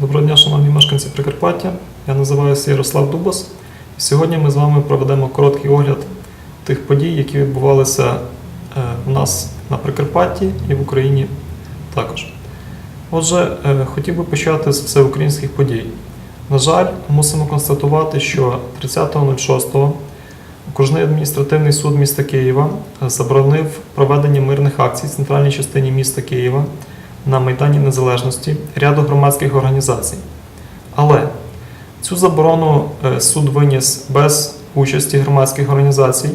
Доброго дня, шановні мешканці Прикарпаття. Я називаюся Ярослав Дубас. І сьогодні ми з вами проведемо короткий огляд тих подій, які відбувалися е, у нас на Прикарпатті і в Україні також. Отже, е, хотів би почати з всеукраїнських подій. На жаль, мусимо констатувати, що 30.06 окружний адміністративний суд міста Києва е, заборонив проведення мирних акцій в центральній частині міста Києва на Майдані Незалежності ряду громадських організацій. Але цю заборону е, суд виніс без участі громадських організацій.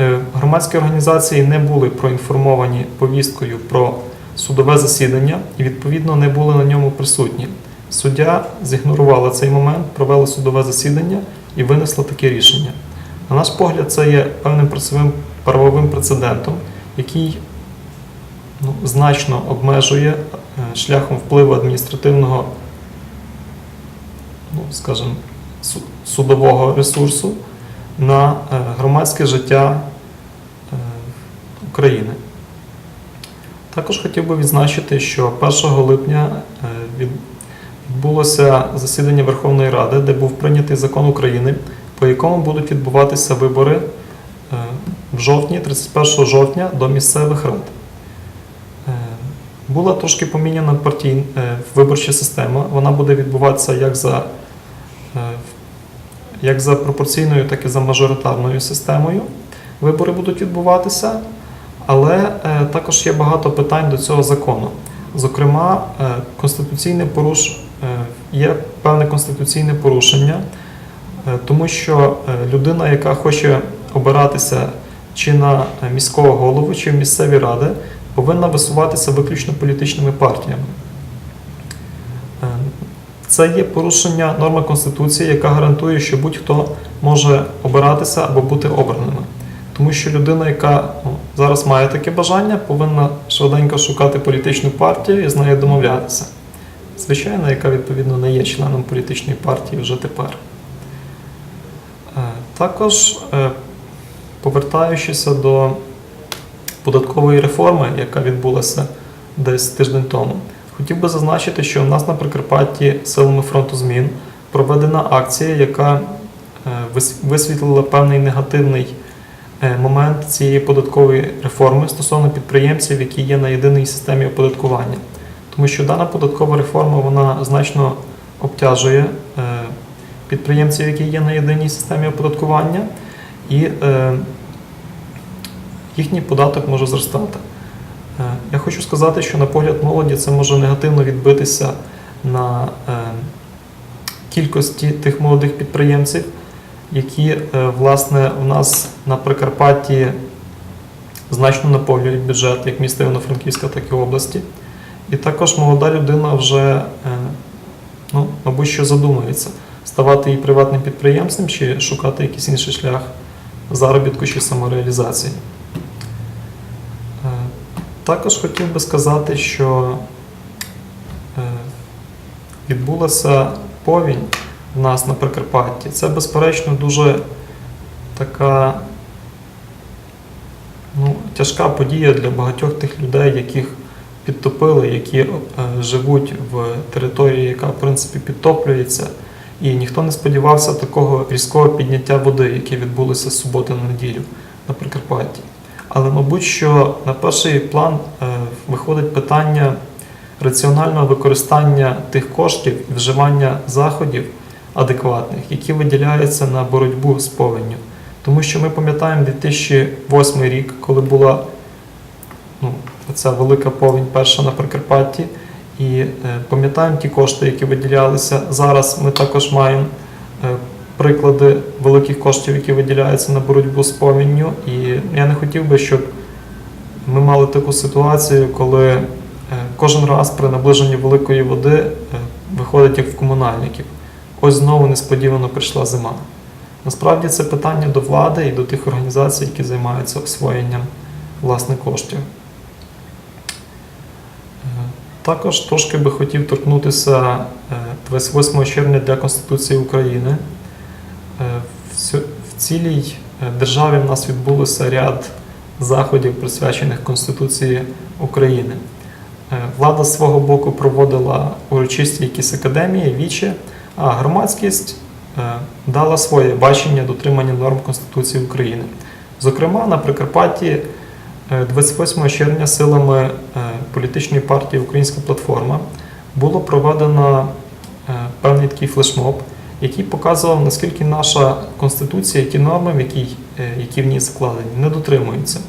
Е, Громадські організації не були проінформовані повісткою про судове засідання і, відповідно, не були на ньому присутні. Суддя зігнорувала цей момент, провела судове засідання і винесла таке рішення. На наш погляд, це є певним правовим прецедентом, який ну, значно обмежує е, шляхом впливу адміністративного, ну, скажімо, судового ресурсу на е, громадське життя е, України. Також хотів би відзначити, що 1 липня відбулося засідання Верховної Ради, де був прийнятий закон України, по якому будуть відбуватися вибори в жовтні, 31 жовтня до місцевих рад. Була трошки поміняна партій, е, виборча система. Вона буде відбуватися як за, е, як за пропорційною, так і за мажоритарною системою. Вибори будуть відбуватися, але е, також є багато питань до цього закону. Зокрема, конституційне поруш... є певне конституційне порушення, тому що людина, яка хоче обиратися чи на міського голову, чи в місцеві ради, повинна висуватися виключно політичними партіями. Е, Це є порушення норми Конституції, яка гарантує, що будь-хто може обиратися або бути обраними. Тому що людина, яка ну, зараз має таке бажання, повинна швиденько шукати політичну партію і з нею домовлятися. Звичайно, яка відповідно не є членом політичної партії вже тепер. Е, Також, е, повертаючися до податкової реформи, яка відбулася десь тиждень тому, хотів би зазначити, що у нас на Прикарпатті силами фронту змін проведена акція, яка е, висвітлила певний негативний е, момент цієї податкової реформи стосовно підприємців, які є на єдиній системі оподаткування. Тому що дана податкова реформа вона значно обтяжує е, підприємців, які є на єдиній системі оподаткування, і їхній податок може зростати. Е, Я хочу сказати, що на погляд молоді це може негативно відбитися на е, кількості тих молодих підприємців, які е, власне в нас на Прикарпатті значно наповнюють бюджет як міста Івано-Франківська, так і області. І також молода людина вже, ну, мабуть, що задумується, ставати і приватним підприємцем чи шукати якийсь інший шлях заробітку чи самореалізації. Також хотів би сказати, що е, відбулася повінь в нас на Прикарпатті. Це, безперечно, дуже така ну, тяжка подія для багатьох тих людей, яких підтопили, які е, живуть в території, яка в принципі підтоплюється. І ніхто не сподівався такого різкого підняття води, яке відбулося з суботи на неділю на Прикарпатті. Але, мабуть, що на перший план е, виходить питання раціонального використання тих коштів і вживання заходів адекватних, які виділяються на боротьбу з повенню. Тому що ми пам'ятаємо 2008 рік, коли була ну, ця велика повінь перша на Прикарпатті, і е, пам'ятаємо ті кошти, які виділялися. Зараз ми також маємо е, приклади великих коштів, які виділяються на боротьбу з повінню. І я не хотів би, щоб ми мали таку ситуацію, коли е, кожен раз при наближенні великої води е, виходить як в комунальників. Ось знову несподівано прийшла зима. Насправді це питання до влади і до тих організацій, які займаються освоєнням власних коштів. Е, Також трошки би хотів торкнутися е, 28 червня для Конституції України. Цілій е, державі в нас відбулося ряд заходів, присвячених Конституції України. Е, Влада з свого боку проводила урочисті якісь академії, вічі, а громадськість е, дала своє бачення дотримання норм Конституції України. Зокрема, на Прикарпатті е, 28 червня силами політичної партії Українська платформа було проведено певний такий флешмоб, який показував, наскільки наша Конституція, ті норми, в якій, е, які в ній закладені, не дотримуються.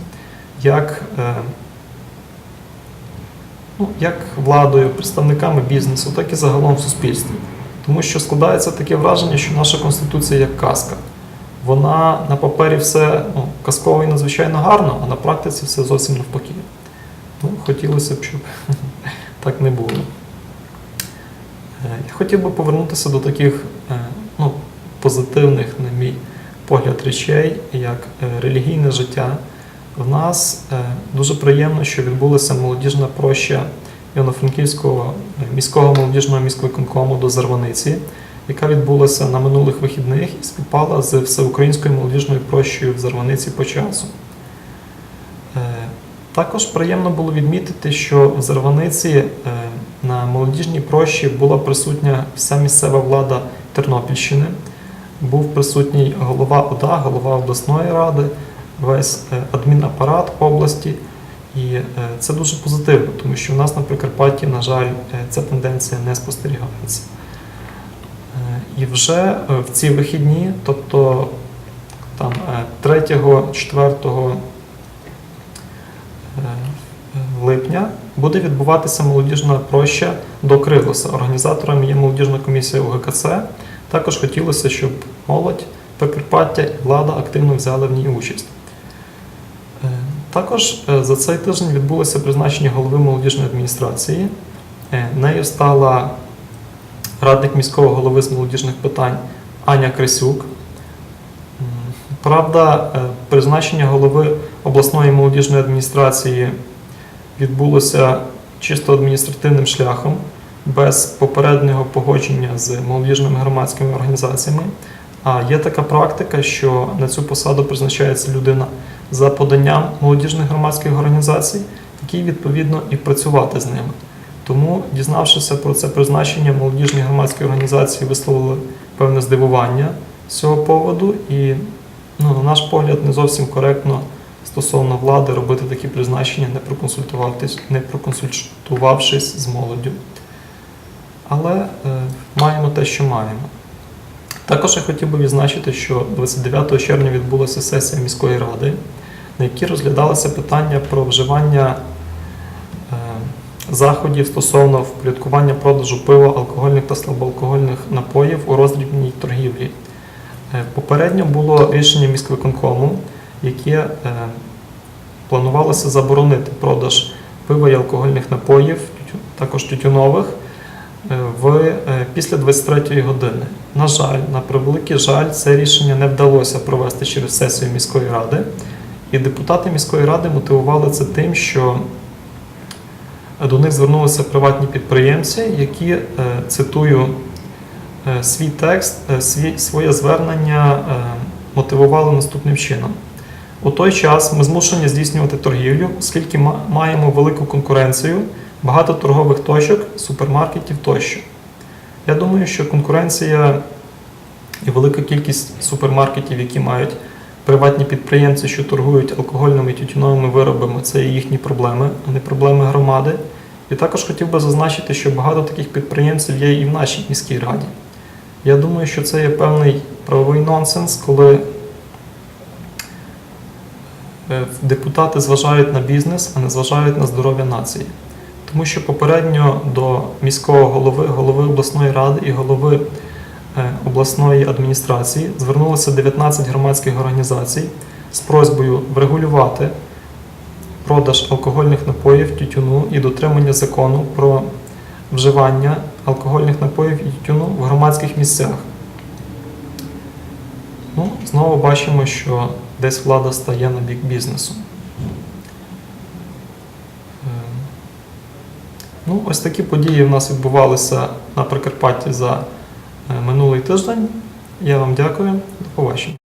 Як е, ну, як владою, представниками бізнесу, так і загалом в суспільстві. Тому що складається таке враження, що наша конституція як казка. Вона на папері все ну, казково і надзвичайно гарно, а на практиці все зовсім навпаки. Ну, хотілося б, щоб так не було. Е, Я хотів би повернутися до таких позитивних, на мій погляд, речей, як е, релігійне життя. В нас е, дуже приємно, що відбулася молодіжна проща Івано-Франківського е, міського молодіжного міськвиконкому до Зарваниці, яка відбулася на минулих вихідних і співпала з всеукраїнською молодіжною прощею в Зарваниці по часу. Також приємно було відмітити, що в Зарваниці на молодіжній прощі була присутня вся місцева влада Тернопільщини. Був присутній голова ОДА, голова обласної ради, весь е, адмінапарат області. І е, це дуже позитивно, тому що в нас на Прикарпатті, на жаль, е, ця тенденція не спостерігається. І вже в ці вихідні, тобто там 3-4 е, липня, буде відбуватися молодіжна проща до Крилоса. Організатором є молодіжна комісія УГКЦ. Також хотілося, щоб молодь Прикарпаття і влада активно взяли в ній участь. Е, Також е, за цей тиждень відбулося призначення голови молодіжної адміністрації. Е, Нею стала радник міського голови з молодіжних питань Аня Крисюк. Правда, призначення голови обласної молодіжної адміністрації відбулося чисто адміністративним шляхом, без попереднього погодження з молодіжними громадськими організаціями. А є така практика, що на цю посаду призначається людина за поданням молодіжних громадських організацій, який відповідно і працювати з ними. Тому, дізнавшися про це призначення, молодіжні громадські організації висловили певне здивування з цього поводу, і, ну, на наш погляд, не зовсім коректно стосовно влади робити такі призначення, не проконсультуватись, не проконсультувавшись з молоддю. Але е, маємо те, що маємо. Також я хотів би відзначити, що 29 червня відбулася сесія міської ради, на якій розглядалося питання про вживання е, заходів стосовно впорядкування продажу пива, алкогольних та слабоалкогольних напоїв у роздрібній торгівлі. Е, Попередньо було рішення міськвиконкому, яке е, планувалося заборонити продаж пива і алкогольних напоїв, також тютюнових, в, е, після 23 години. На жаль, на превеликий жаль, це рішення не вдалося провести через сесію міської ради. І депутати міської ради мотивували це тим, що до них звернулися приватні підприємці, які, е, цитую, е, свій текст, е, своє звернення е, мотивували наступним чином. У той час ми змушені здійснювати торгівлю, оскільки ма- маємо велику конкуренцію, багато торгових точок, супермаркетів тощо. Я думаю, що конкуренція і велика кількість супермаркетів, які мають приватні підприємці, що торгують алкогольними і тютюновими виробами, це є їхні проблеми, а не проблеми громади. І також хотів би зазначити, що багато таких підприємців є і в нашій міській раді. Я думаю, що це є певний правовий нонсенс, коли е, депутати зважають на бізнес, а не зважають на здоров'я нації. Тому що попередньо до міського голови, голови обласної ради і голови е, обласної адміністрації звернулося 19 громадських організацій з просьбою врегулювати продаж алкогольних напоїв тютюну і дотримання закону про вживання алкогольних напоїв і тютюну в громадських місцях. Ну, знову бачимо, що десь влада стає на бік бізнесу. Ну, ось такі події в нас відбувалися на Прикарпатті за е, минулий тиждень. Я вам дякую. До побачення.